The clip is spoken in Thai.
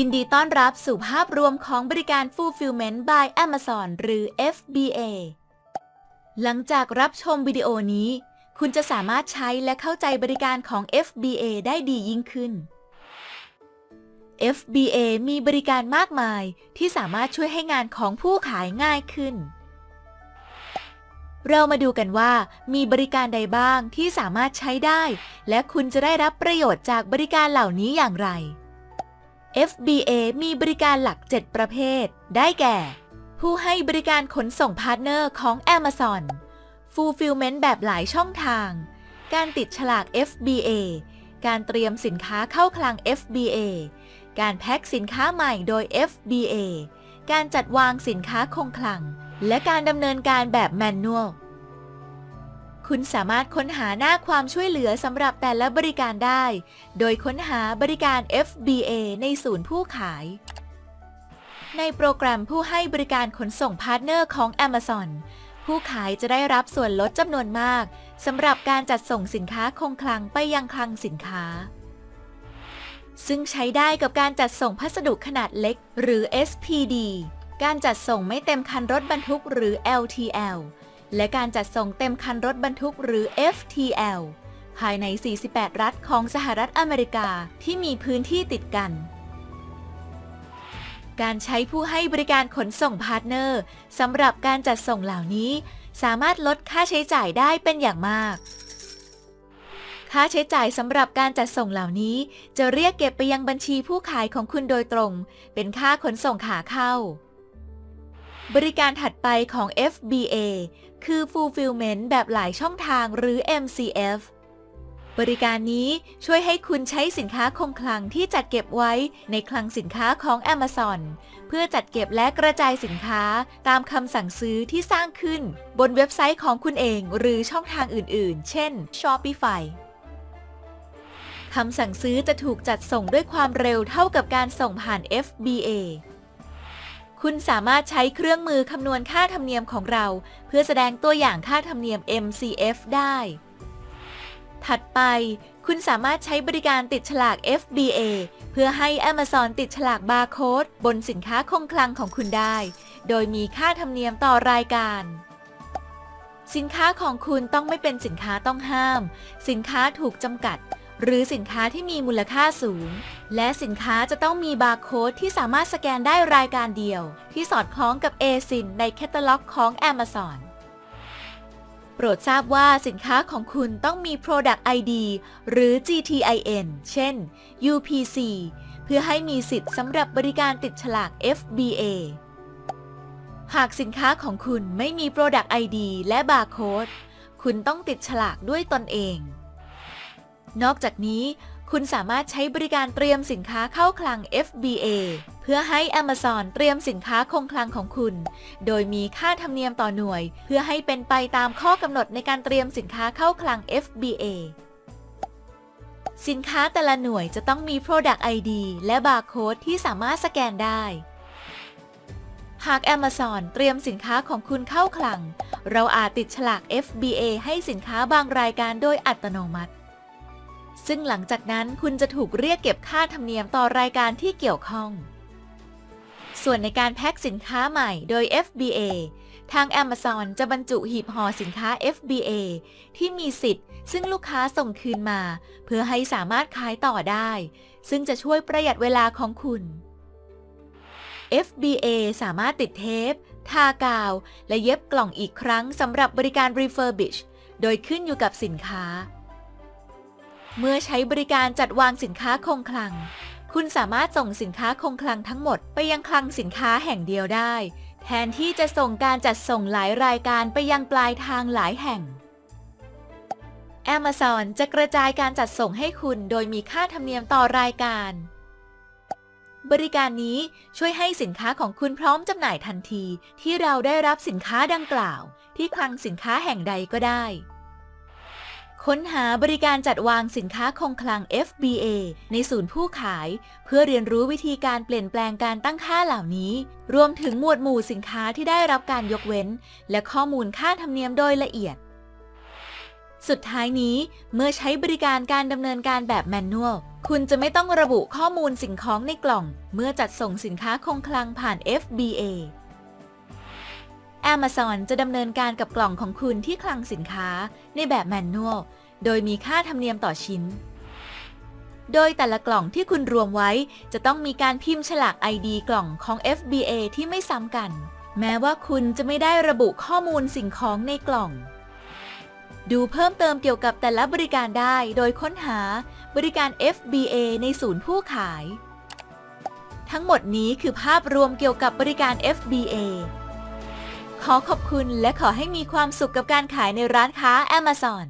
ยินดีต้อนรับสู่ภาพรวมของบริการ Fulfillment by Amazon หรือ FBA หลังจากรับชมวิดีโอนี้ คุณจะสามารถใช้และเข้าใจบริการของ FBA ได้ดียิ่งขึ้น FBA มีบริการมากมายที่สามารถช่วยให้งานของผู้ขายง่ายขึ้น เรามาดูกันว่ามีบริการใดบ้างที่สามารถใช้ได้ และคุณจะได้รับประโยชน์จากบริการเหล่านี้อย่างไร FBA มีบริการหลัก 7 ประเภท ได้แก่ ผู้ให้บริการขนส่งพาร์ทเนอร์ของ Amazon Fulfillment แบบหลายช่องทาง การติดฉลาก FBA การเตรียมสินค้าเข้าคลัง FBA การแพ็คสินค้าใหม่โดย FBA การจัดวางสินค้าคงคลัง และการดำเนินการแบบแมนนวล คุณสามารถค้นหาหน้าความช่วยเหลือสำหรับแต่ละบริการได้ โดยค้นหาบริการ FBA ในศูนย์ผู้ขาย ในโปรแกรมผู้ให้บริการขนส่งพาร์ทเนอร์ของ Amazon ผู้ขายจะได้รับส่วนลดจำนวนมากสำหรับการจัดส่งสินค้าคงคลังไปยังคลังสินค้า ซึ่งใช้ได้กับการจัดส่งพัสดุขนาดเล็ก หรือ SPD การจัดส่งไม่เต็มคันรถบรรทุกหรือ LTL และการจัดส่งเต็มคันรถบรรทุกหรือ FTL ภายใน 48 รัฐของสหรัฐอเมริกาที่มีพื้นที่ติดกัน การใช้ผู้ให้บริการขนส่งพาร์ทเนอร์สำหรับการจัดส่งเหล่านี้ สามารถลดค่าใช้จ่ายได้เป็นอย่างมาก ค่าใช้จ่ายสำหรับการจัดส่งเหล่านี้ จะเรียกเก็บไปยังบัญชีผู้ขายของคุณโดยตรง เป็นค่าขนส่งขาเข้า บริการถัดไปของ FBA คือ Fulfillment แบบหลายช่องทางหรือ MCF บริการนี้ช่วยให้คุณใช้สินค้าคงคลังที่จัดเก็บไว้ในคลังสินค้าของ Amazon เพื่อจัดเก็บและกระจายสินค้าตามคำสั่งซื้อที่สร้างขึ้น บนเว็บไซต์ของคุณเองหรือช่องทางอื่นๆ เช่น Shopify คำสั่งซื้อจะถูกจัดส่งด้วยความเร็วเท่ากับการส่งผ่าน FBA คุณสามารถใช้เครื่องมือคำนวณค่าธรรมเนียมของเรา เพื่อแสดงตัวอย่างค่าธรรมเนียม MCF ได้ ถัดไป คุณสามารถใช้บริการติดฉลาก FBA เพื่อให้ Amazon ติดฉลากบาร์โค้ดบนสินค้าคงคลังของคุณได้ โดยมีค่าธรรมเนียมต่อรายการสินค้าของคุณต้องไม่เป็นสินค้าต้องห้าม สินค้าถูกจำกัด หรือสินค้าที่มีมูลค่าสูง และสินค้าจะต้องมีบาร์โค้ดที่สามารถสแกนได้รายการเดียว ที่สอดคล้องกับ ASIN ในแคตตาล็อกของ Amazon โปรดทราบว่าสินค้าของคุณต้องมี Product ID หรือ GTIN เช่น UPC เพื่อให้มีสิทธิ์สำหรับบริการติดฉลาก FBA หากสินค้าของคุณไม่มี Product ID และบาร์โค้ดคุณต้องติดฉลากด้วยตนเอง นอกจากนี้ คุณสามารถใช้บริการเตรียมสินค้าเข้าคลัง FBA เพื่อให้ Amazon เตรียมสินค้าคงคลังของคุณ โดยมีค่าธรรมเนียมต่อหน่วย เพื่อให้เป็นไปตามข้อกำหนดในการเตรียมสินค้าเข้าคลัง FBA สินค้าแต่ละหน่วยจะต้องมี Product ID และบาร์โค้ดที่สามารถสแกนได้ หาก Amazon เตรียมสินค้าของคุณเข้าคลัง เราอาจติดฉลาก FBA ให้สินค้าบางรายการโดยอัตโนมัติ ซึ่งหลังจากนั้นคุณจะถูกเรียกเก็บค่าธรรมเนียมต่อรายการที่เกี่ยวข้อง ส่วนในการแพ็คสินค้าใหม่โดย FBA ทาง Amazon จะบรรจุหีบห่อสินค้า FBA ที่มีสิทธิ์ ซึ่งลูกค้าส่งคืนมา เพื่อให้สามารถขายต่อได้ ซึ่งจะช่วยประหยัดเวลาของคุณ FBA สามารถติดเทป ทากาว และเย็บกล่องอีกครั้งสำหรับบริการ refurbish โดยขึ้นอยู่กับสินค้า เมื่อใช้บริการจัดวางสินค้าคงคลัง คุณสามารถส่งสินค้าคงคลังทั้งหมดไปยังคลังสินค้าแห่งเดียวได้ แทนที่จะส่งการจัดส่งหลายรายการไปยังปลายทางหลายแห่ง Amazon จะกระจายการจัดส่งให้คุณโดยมีค่าธรรมเนียมต่อรายการ บริการนี้ช่วยให้สินค้าของคุณพร้อมจำหน่ายทันทีที่เราได้รับสินค้าดังกล่าว ที่คลังสินค้าแห่งใดก็ได้ ค้นหาบริการจัดวางสินค้าคงคลัง FBA ในศูนย์ผู้ขาย เพื่อเรียนรู้วิธีการเปลี่ยนแปลงการตั้งค่าเหล่านี้ รวมถึงหมวดหมู่สินค้าที่ได้รับการยกเว้น และข้อมูลค่าธรรมเนียมโดยละเอียด สุดท้ายนี้เมื่อใช้บริการการดำเนินการแบบแมนนวลคุณจะไม่ต้องระบุข้อมูลสิ่งของในกล่อง เมื่อจัดส่งสินค้าคงคลังผ่าน FBA Amazon จะดำเนินการกับกล่องของคุณที่คลังสินค้าในแบบแมนนวล โดยมีค่าธรรมเนียมต่อชิ้น โดยแต่ละกล่องที่คุณรวมไว้ จะต้องมีการพิมพ์ฉลาก ID กล่องของ FBA ที่ไม่ซ้ำกัน แม้ว่าคุณจะไม่ได้ระบุข้อมูลสิ่งของในกล่อง ดูเพิ่มเติมเกี่ยวกับแต่ละบริการได้โดยค้นหาบริการ FBA ในศูนย์ผู้ขาย ทั้งหมดนี้คือภาพรวมเกี่ยวกับบริการ FBA ขอขอบคุณและขอให้มีความสุขกับการขายในร้านค้า Amazon